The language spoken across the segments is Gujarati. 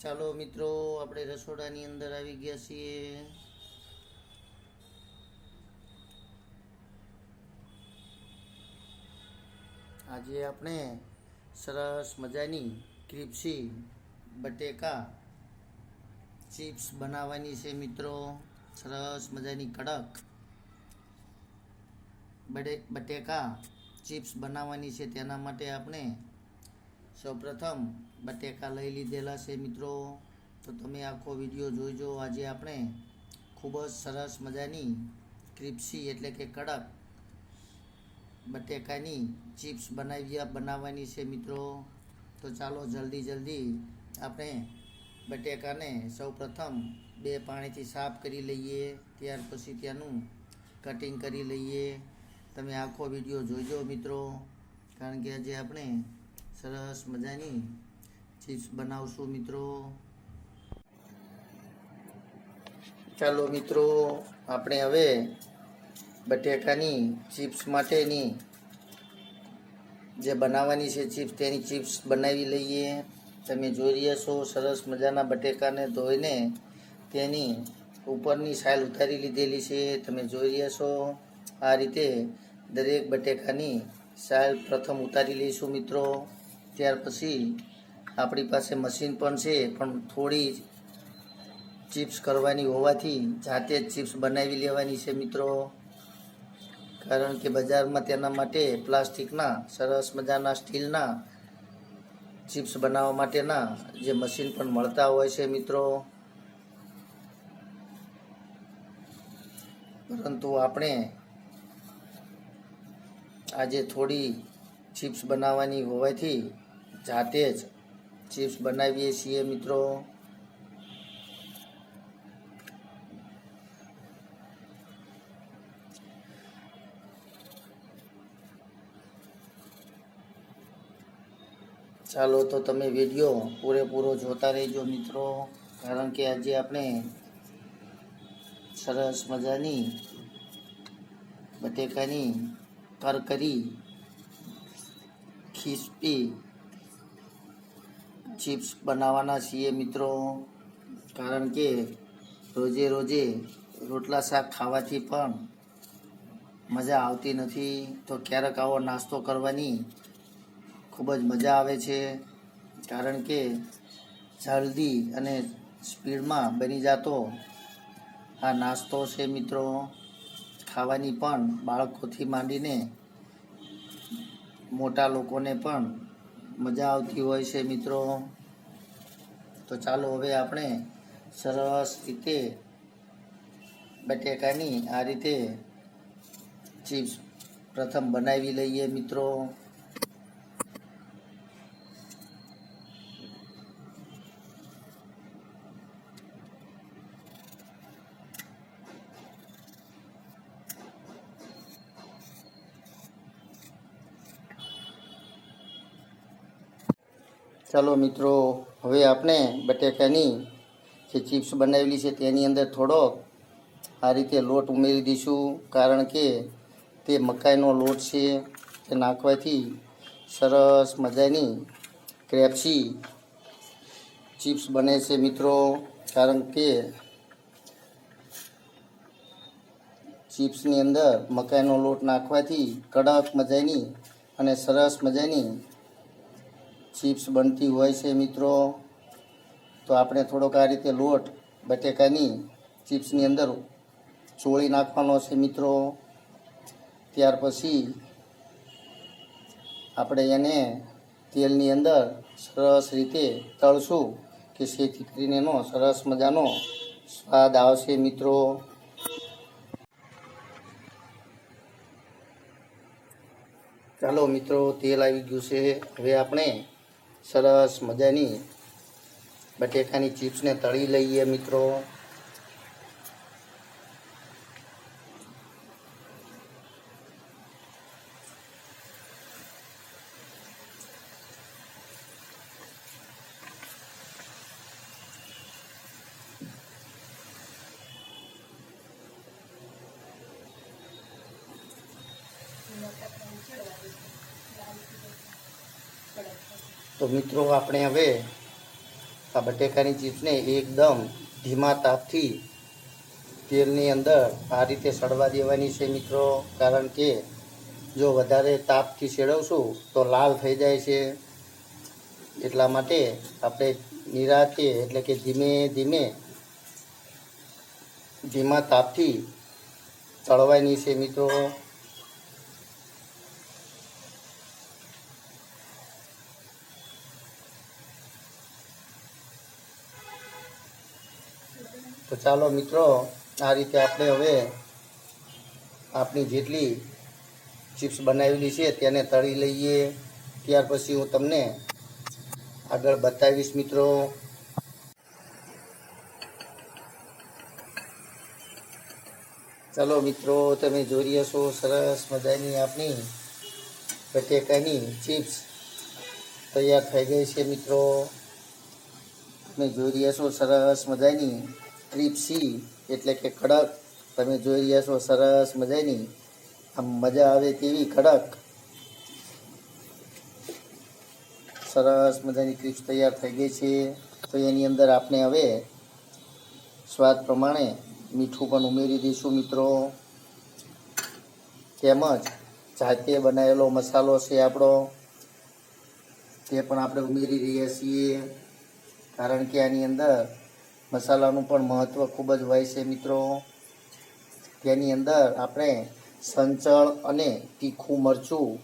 ચાલો મિત્રો, આપણે રસોડાની અંદર આવી ગયા છીએ. આજે આપણે સરસ મજાની ક્રિપ્સી બટેકા ચિપ્સ બનાવવાની છે મિત્રો. સરસ મજાની કડક બટે બટેકા ચિપ્સ બનાવવાની છે. તેના માટે આપણે સૌપ્રથમ બટેકા લઈ લીધેલા છે મિત્રો. તો તમે આખો વીડિયો જોઈજો. આજે આપણે ખૂબ જ સરસ મજાની ક્રિપ્સી એટલે કે કડક બટેકાની ચિપ્સ બનાવી બનાવવાની છે મિત્રો. તો ચાલો જલ્દી જલ્દી આપણે બટેકાને સૌપ્રથમ બે પાણીથી સાફ કરી લઈએ. ત્યાર પછી ત્યાંનું કટિંગ કરી લઈએ. તમે આખો વીડિયો જોઈજો મિત્રો. કારણ કે આજે આપણે સરસ મજાની ચિપ્સ બનાવશું મિત્રો? ચાલો મિત્રો, આપણે હવે બટેકાની ચિપ્સ માટેની જે બનાવવાની છે ચિપ્સ, તેની ચિપ્સ બનાવી લઈએ. તમે જોઈ રહ્યા છો, સરસ મજાના બટેકાને ધોઈને તેની ઉપરની સાઈલ ઉતારી લીધેલી છે. તમે જોઈ રહ્યા છો, આ રીતે દરેક બટેકાની સાઈલ પ્રથમ ઉતારી લઈશું મિત્રો. ત્યાર પછી આપણી પાસે મશીન પણ છે, પણ થોડી ચિપ્સ કરવાની હોવાથી જાતે જ ચિપ્સ બનાવી લેવાની છે મિત્રો. કારણ કે બજારમાં તેના માટે પ્લાસ્ટિકના, સરસ મજાના સ્ટીલના ચિપ્સ બનાવવા માટેના જે મશીન પણ મળતા હોય છે મિત્રો. પરંતુ આપણે આજે થોડી ચિપ્સ બનાવવાની હોવાથી જાતે જ ચિપ્સ બનાવીએ છીએ મિત્રો ચાલો તો તમે વીડિયો પૂરેપૂરો જોતા રહેજો મિત્રો કારણ કે આજે આપણે સરસ મજાની બટેકાની કરકરી ખીસ્પી ચિપ્સ બનાવવાના છીએ મિત્રો. કારણ કે રોજે રોજે રોટલા શાક ખાવાથી પણ મજા આવતી નથી. તો ક્યારેક આવો નાસ્તો કરવાની ખૂબ જ મજા આવે છે. કારણ કે જલ્દી અને સ્પીડમાં બની જતો આ નાસ્તો છે મિત્રો. ખાવાની પણ બાળકોથી માંડીને મોટા લોકોને પણ મજા આવતી હોય છે મિત્રો. તો ચાલો હવે આપણે સરસ રીતે બટેકાની આ રીતે ચિપ્સ પ્રથમ બનાવી લઈએ મિત્રો. ચાલો મિત્રો, હવે આપણે બટેકાની જે ચિપ્સ બનાવેલી છે તેની અંદર થોડો આ રીતે લોટ ઉમેરી દઈશું. કારણ કે તે મકાઈનો લોટ છે, તે નાખવાથી સરસ મજાની ક્રેપ્સી ચિપ્સ બને છે મિત્રો. કારણ કે ચિપ્સની અંદર મકાઈનો લોટ નાખવાથી કડક મજાની અને સરસ મજાની ચિપ્સ બનતી હોય છે મિત્રો. તો આપણે થોડોક આ રીતે લોટ, બટેકાની ચિપ્સની અંદર ચોળી નાખવાનો છે મિત્રો. ત્યાર પછી આપણે એને તેલની અંદર સરસ રીતે તળશું કે જેથી કરીને એનો સરસ મજાનો સ્વાદ આવશે મિત્રો. ચાલો મિત્રો, તેલ આવી ગયું છે. હવે આપણે સરસ મજાની બટેકાની ચિપ્સને તળી લઈએ મિત્રો. તો મિત્રો, આપણે હવે આ બટેકાની ચીપ્સને એકદમ ધીમા તાપથી તેલની અંદર આ રીતે સડવા દેવાની છે મિત્રો. કારણ કે જો વધારે તાપથી સેડવશું તો લાલ થઈ જાય છે. એટલા માટે આપણે નિરાતે એટલે કે ધીમે ધીમે ધીમા તાપથી તળવાની છે મિત્રો. તો ચાલો મિત્રો, આ રીતે આપણે હવે આપણી જેટલી ચિપ્સ બનાવેલી છે તેને તળી લઈએ. ત્યાર પછી હું તમને આગળ બતાવીશ મિત્રો. ચાલો મિત્રો, તમે જોઈ છો સરસ મજાની આપણી બટેકાની ચિપ્સ તૈયાર થઈ ગઈ છે મિત્રો. તમે જોઈ છો સરસ મજાની ક્રિપ્સી એટલે કે કડક. તમે જોઈ રહ્યા છો, સરસ મજાની. આમ મજા આવે તેવી કડક. સરસ મજાની ક્રિપ્સ તૈયાર થઈ ગઈ છે. તો એની અંદર આપણે હવે સ્વાદ પ્રમાણે મીઠું પણ ઉમેરી દઈશું, મિત્રો. તેમજ જાતે બનાવેલો મસાલો છે આપણો. તે પણ આપણે ઉમેરી રહ્યા છીએ. કારણ કે આની અંદર મસાલાનું પણ મહત્ત્વ ખૂબ જ હોય છે મિત્રો. તેની અંદર આપણે સંચળ અને તીખું મરચું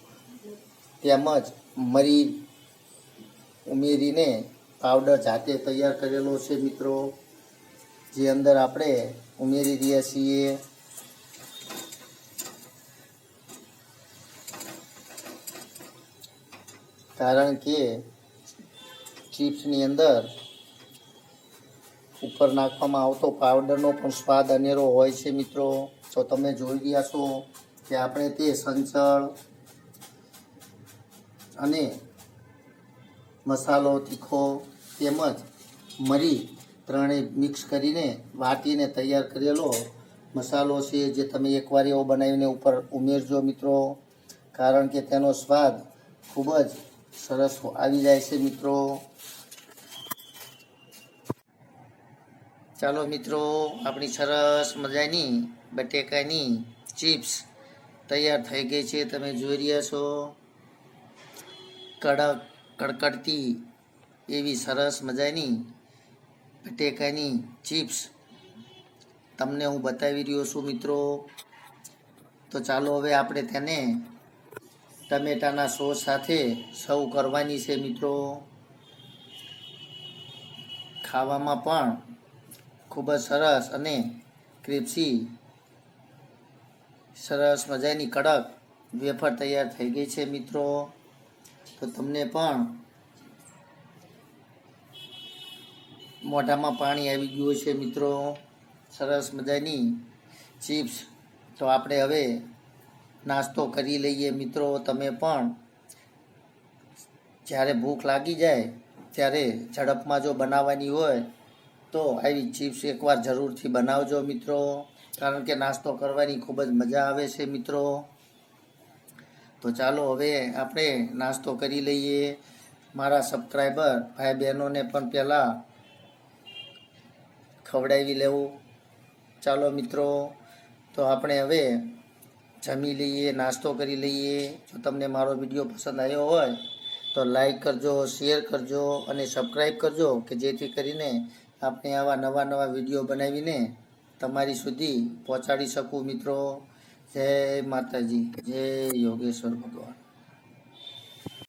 તેમજ મરી ઉમેરીને પાવડર જાતે તૈયાર કરેલો છે મિત્રો. જે અંદર આપણે ઉમેરી રહ્યા છીએ. કારણ કે ચિપ્સની અંદર ઉપર નાખવામાં આવતો પાવડરનો પણ સ્વાદ અનેરો હોય છે મિત્રો. તો તમે જોઈ રહ્યા છો કે આપણે તે સંચળ અને મસાલો, તીખો તેમજ મરી ત્રણેય મિક્સ કરીને વાટીને તૈયાર કરેલો મસાલો છે જે તમે એકવાર એવો બનાવીને ઉપર ઉમેરજો મિત્રો. કારણ કે તેનો સ્વાદ ખૂબ જ સરસ આવી જાય છે મિત્રો. ચાલો મિત્રો, આપણી સરસ મજાની બટેકાની ચિપ્સ તૈયાર થઈ ગઈ છે. તમે જોઈ રહ્યા છો કડક કડકડતી એવી સરસ મજાની બટેકાની ચિપ્સ તમને હું બતાવી રહ્યો છું મિત્રો. તો ચાલો હવે આપણે તેને ટમેટાના સોસ સાથે સૌ કરવાની છે મિત્રો. ખાવામાં પણ ખૂબ જ સરસ અને ક્રિપ્સી સરસ મજાની કડક વેફર તૈયાર થઈ ગઈ છે મિત્રો. તો તમને પણ મોઢામાં પાણી આવી ગયું છે મિત્રો. સરસ મજાની ચિપ્સ. તો આપણે હવે નાસ્તો કરી લઈએ મિત્રો. તમે પણ જ્યારે ભૂખ લાગી જાય ત્યારે ઝડપમાં જો બનાવવાની હોય તો આવી ચિપ્સ એકવાર જરૂરથી બનાવજો મિત્રો. કારણ કે નાસ્તો કરવાની ખૂબ જ મજા આવે છે મિત્રો. તો ચાલો હવે આપણે નાસ્તો કરી લઈએ. મારા સબસ્ક્રાઈબર ભાઈ બહેનોને પણ પહેલાં ખવડાવી લેવું. ચાલો મિત્રો, તો આપણે હવે જમી લઈએ, નાસ્તો કરી લઈએ. જો તમને મારો વીડિયો પસંદ આવ્યો હોય, તો લાઈક કરજો, શેર કરજો અને સબસ્ક્રાઈબ કરજો, કે જેથી કરીને આપણે આવા નવા નવા વીડિયો બનાવીને તમારી સુધી પહોંચાડી શકું, મિત્રો. જય માતાજી. જય યોગેશ્વર ભગવાન.